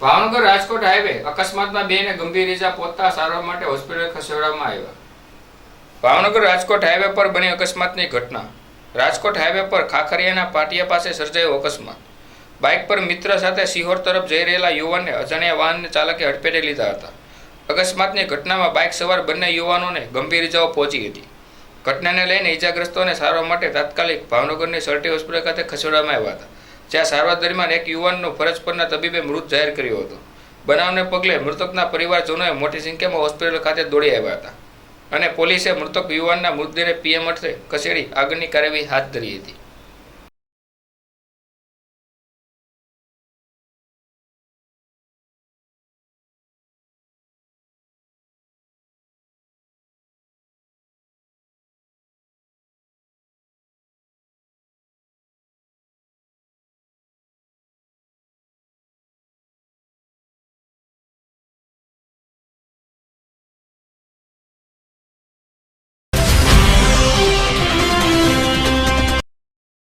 Bhavnagar Rajkot highway અકસ્માતમાં બેને ગંભીર ઇજા પહોંચતા સારવાર માટે હોસ્પિટલ ખસેડવામાં આવ્યા. ભાવનગર રાજકોટ હાઈવે પર બની અકસ્માતની ઘટના. રાજકોટ હાઈવે પર ખાખરિયાના પાટિયા પાસે સર્જાયો અકસ્માત. બાઇક પર મિત્ર સાથે સિહોર તરફ જઈ રહેલા યુવાનને અજાણ્યા વાહનને ચાલકે હડફેટે લીધા હતા. અકસ્માતની ઘટનામાં બાઇક સવાર બંને યુવાનોને ગંભીર ઇજાઓ પહોંચી હતી. ઘટનાને લઈને ઇજાગ્રસ્તોને સારવાર માટે તાત્કાલિક ભાવનગરની સર્ટી હોસ્પિટલ ખાતે ખસેડવામાં આવ્યા હતા. જ્યાં સારવાર દરમિયાન એક યુવાનનો ફરજ પરના તબીબે મૃત જાહેર કર્યો હતો. બનાવને પગલે મૃતકના પરિવારજનોએ મોટી સંખ્યામાં હોસ્પિટલ ખાતે દોડી આવ્યા હતા અને પોલીસે મૃતક યુવાનના મૃતદેહને પીએમ અર્થે ખસેડી આગળની કાર્યવાહી હાથ ધરી હતી.